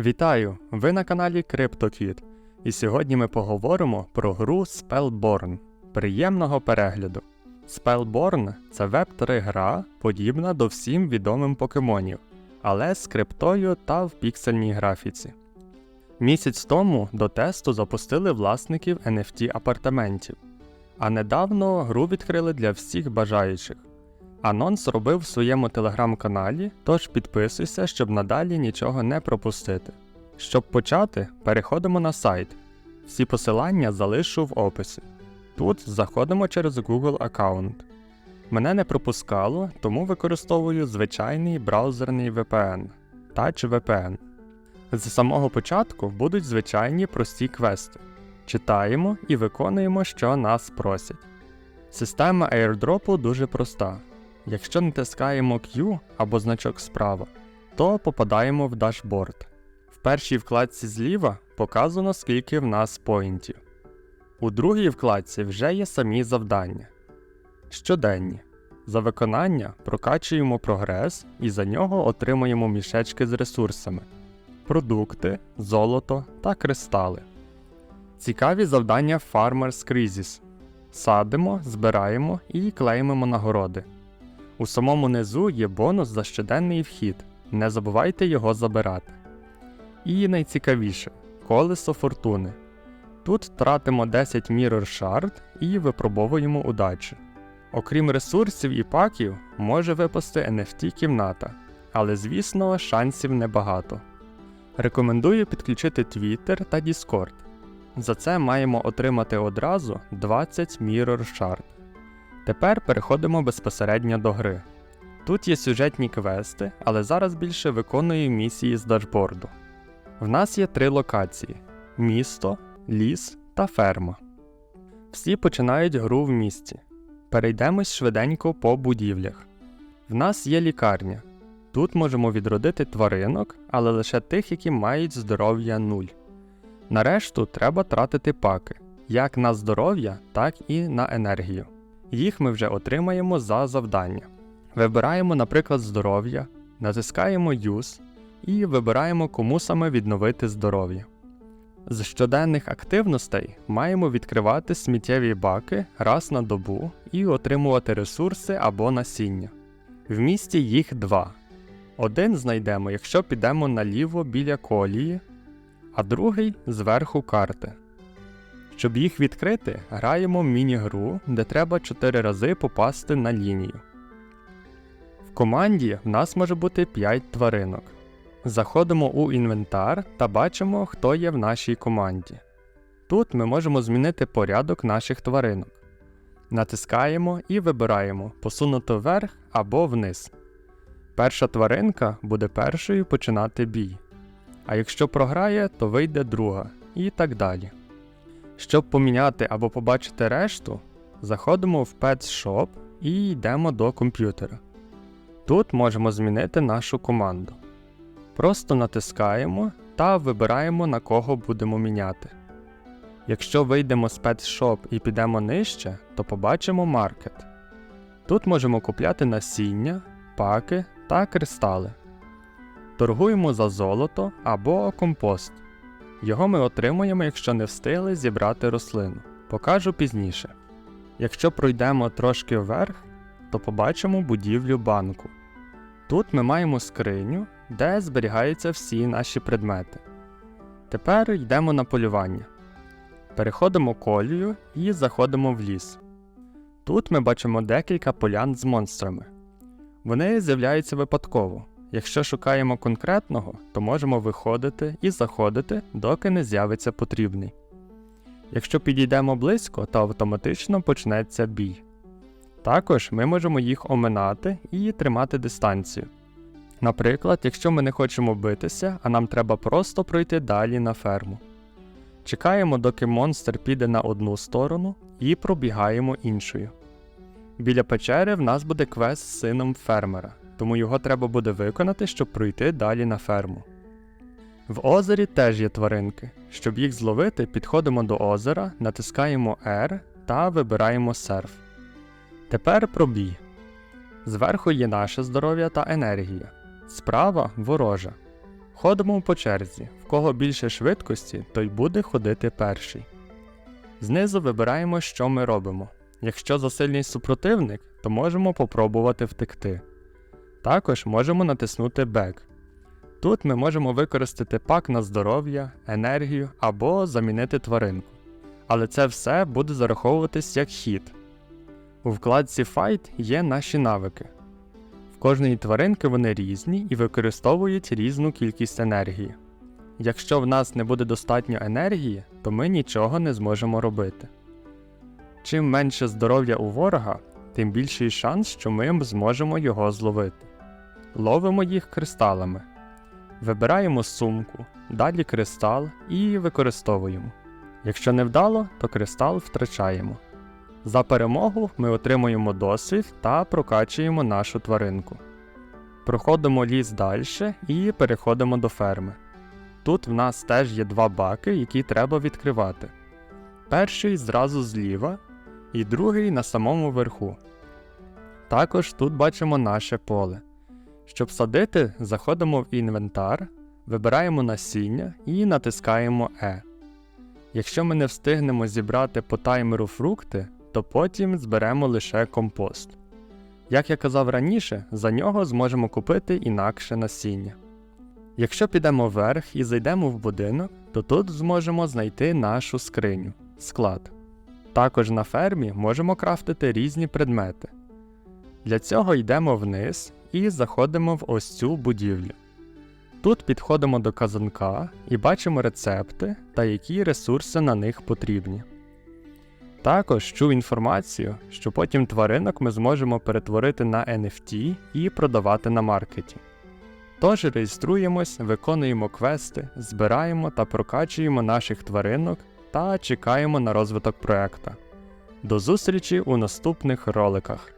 Вітаю! Ви на каналі CryptoKid. І сьогодні ми поговоримо про гру Spellborn. Приємного перегляду! Spellborn це веб-3 гра, подібна до всім відомим покемонів, але з криптою та в піксельній графіці. Місяць тому до тесту запустили власників NFT апартаментів, а недавно гру відкрили для всіх бажаючих. Анонс робив в своєму телеграм-каналі, тож підписуйся, щоб надалі нічого не пропустити. Щоб почати, переходимо на сайт. Всі посилання залишу в описі. Тут заходимо через Google аккаунт. Мене не пропускало, тому використовую звичайний браузерний VPN Touch VPN. З самого початку будуть звичайні прості квести. Читаємо і виконуємо, що нас просять. Система airdropу дуже проста. Якщо натискаємо Q або значок справа, то попадаємо в дашборд. В першій вкладці зліва показано, скільки в нас поінтів. У другій вкладці вже є самі завдання. Щоденні. За виконання прокачуємо прогрес і за нього отримуємо мішечки з ресурсами, продукти, золото та кристали. Цікаві завдання Farmers Crisis. Садимо, збираємо і клеймимо нагороди. У самому низу є бонус за щоденний вхід. Не забувайте його забирати. І найцікавіше колесо фортуни. Тут тратимо 10 Mirror Shard і випробовуємо удачу. Окрім ресурсів і паків, може випасти NFT кімната, але звісно, шансів небагато. Рекомендую підключити Twitter та Discord. За це маємо отримати одразу 20 Mirror Shard. Тепер переходимо безпосередньо до гри. Тут є сюжетні квести, але зараз більше виконую місії з дашборду. В нас є три локації: місто, ліс та ферма. Всі починають гру в місті. Перейдемось швиденько по будівлях. В нас є лікарня. Тут можемо відродити тваринок, але лише тих, які мають здоров'я 0. Нарешту треба тратити паки як на здоров'я, так і на енергію. Їх ми вже отримаємо за завдання. Вибираємо, наприклад, здоров'я, натискаємо Use і вибираємо, кому саме відновити здоров'я. З щоденних активностей маємо відкривати сміттєві баки раз на добу і отримувати ресурси або насіння. В місті їх два. Один знайдемо, якщо підемо наліво біля колії, а другий зверху карти. Щоб їх відкрити, граємо міні-гру, де треба 4 рази попасти на лінію. В команді в нас може бути 5 тваринок. Заходимо у інвентар та бачимо, хто є в нашій команді. Тут ми можемо змінити порядок наших тваринок. Натискаємо і вибираємо посунути вверх або вниз. Перша тваринка буде першою починати бій. А якщо програє, то вийде друга і так далі. Щоб поміняти або побачити решту, заходимо в Pets Shop і йдемо до комп'ютера. Тут можемо змінити нашу команду. Просто натискаємо та вибираємо на кого будемо міняти. Якщо вийдемо з Pets Shop і підемо нижче, то побачимо маркет. Тут можемо купляти насіння, паки та кристали. Торгуємо за золото або компост. Його ми отримуємо, якщо не встигли зібрати рослину. Покажу пізніше. Якщо пройдемо трошки вверх, то побачимо будівлю банку. Тут ми маємо скриню, де зберігаються всі наші предмети. Тепер йдемо на полювання. Переходимо колію і заходимо в ліс. Тут ми бачимо декілька полян з монстрами. Вони з'являються випадково. Якщо шукаємо конкретного, то можемо виходити і заходити, доки не з'явиться потрібний. Якщо підійдемо близько, то автоматично почнеться бій. Також ми можемо їх оминати і тримати дистанцію. Наприклад, якщо ми не хочемо битися, а нам треба просто пройти далі на ферму. Чекаємо, доки монстр піде на одну сторону і пробігаємо іншою. Біля печери в нас буде квест з сином фермера, тому його треба буде виконати, щоб пройти далі на ферму. В озері теж є тваринки. Щоб їх зловити, підходимо до озера, натискаємо R та вибираємо серф. Тепер пробій. Зверху є наше здоров'я та енергія, справа ворожа. Ходимо по черзі. В кого більше швидкості, той буде ходити перший. Знизу вибираємо, що ми робимо. Якщо засильний супротивник, то можемо попробувати втекти. Також можемо натиснути Back. Тут ми можемо використати пак на здоров'я, енергію або замінити тваринку. Але це все буде зараховуватись як хід. У вкладці Fight є наші навики. В кожної тваринки вони різні і використовують різну кількість енергії. Якщо в нас не буде достатньо енергії, то ми нічого не зможемо робити. Чим менше здоров'я у ворога, тим більший шанс, що ми зможемо його зловити. Ловимо їх кристалами. Вибираємо сумку, далі кристал і використовуємо. Якщо не вдало, то кристал втрачаємо. За перемогу ми отримуємо досвід та прокачуємо нашу тваринку. Проходимо ліс далі і переходимо до ферми. Тут в нас теж є два баки, які треба відкривати. Перший зразу зліва, і другий на самому верху. Також тут бачимо наше поле. Щоб садити, заходимо в інвентар, вибираємо насіння і натискаємо E. Якщо ми не встигнемо зібрати по таймеру фрукти, то потім зберемо лише компост. Як я казав раніше, за нього зможемо купити інакше насіння. Якщо підемо вверх і зайдемо в будинок, то тут зможемо знайти нашу скриню склад. Також на фермі можемо крафтити різні предмети. Для цього йдемо вниз і заходимо в ось цю будівлю. Тут підходимо до казанка і бачимо рецепти та які ресурси на них потрібні. Також чув інформацію, що потім тваринок ми зможемо перетворити на NFT і продавати на маркеті. Тож реєструємось, виконуємо квести, збираємо та прокачуємо наших тваринок та чекаємо на розвиток проекта. До зустрічі у наступних роликах.